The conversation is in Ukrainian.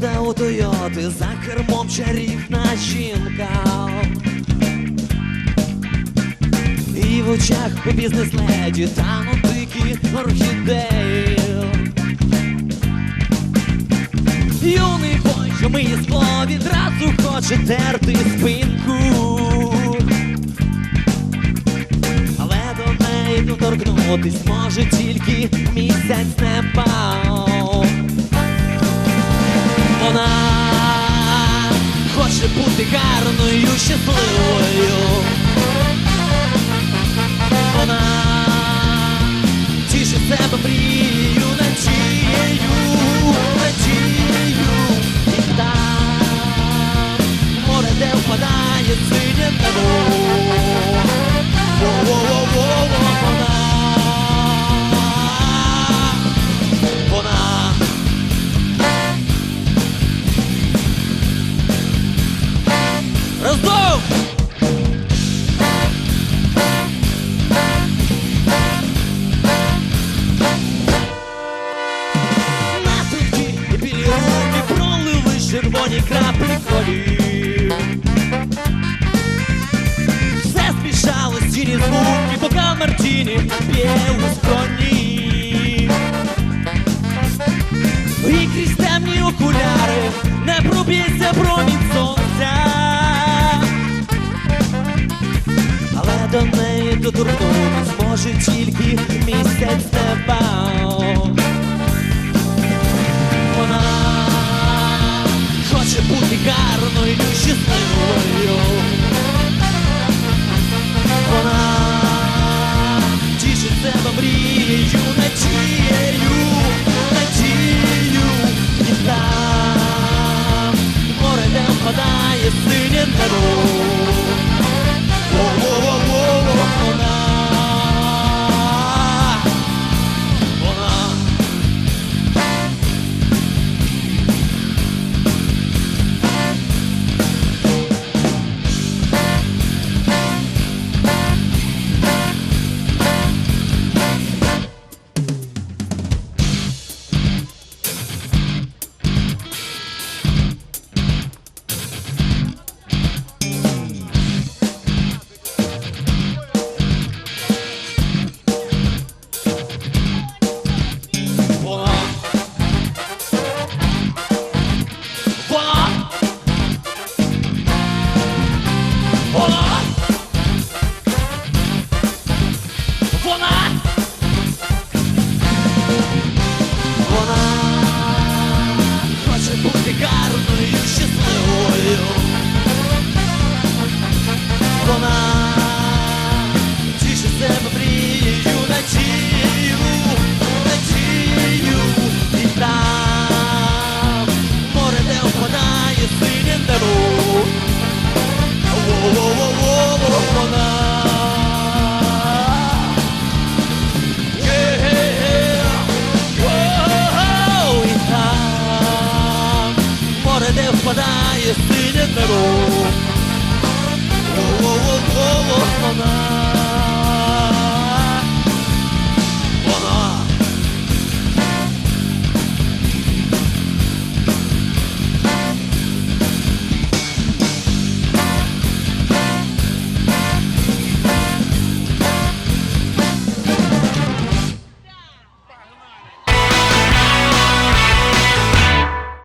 коли за кермом чарівна жінка. І в очах у бізнес-леді тануть дикі орхідеї. Юний бой, що миє скло, відразу хоче терти спинку. Але до неї доторкнутись може тільки місяць неба. Вона хоче бути гарною, щасливою. Вона тішить себе мрією, червоні краплі крові. Все змішалось, тіні звуки, поки Мартіні п'є у скроні. І крізь темні окуляри не проб'ється промінь сонця. Але до неї доторкнутись може тільки місяць неба. Бути гарною, щасливою. Вона тішить себе мрією, надією, надією. І там море, де впадає синє небо. Впадає синє небо. Воу-воу-воу, Вона.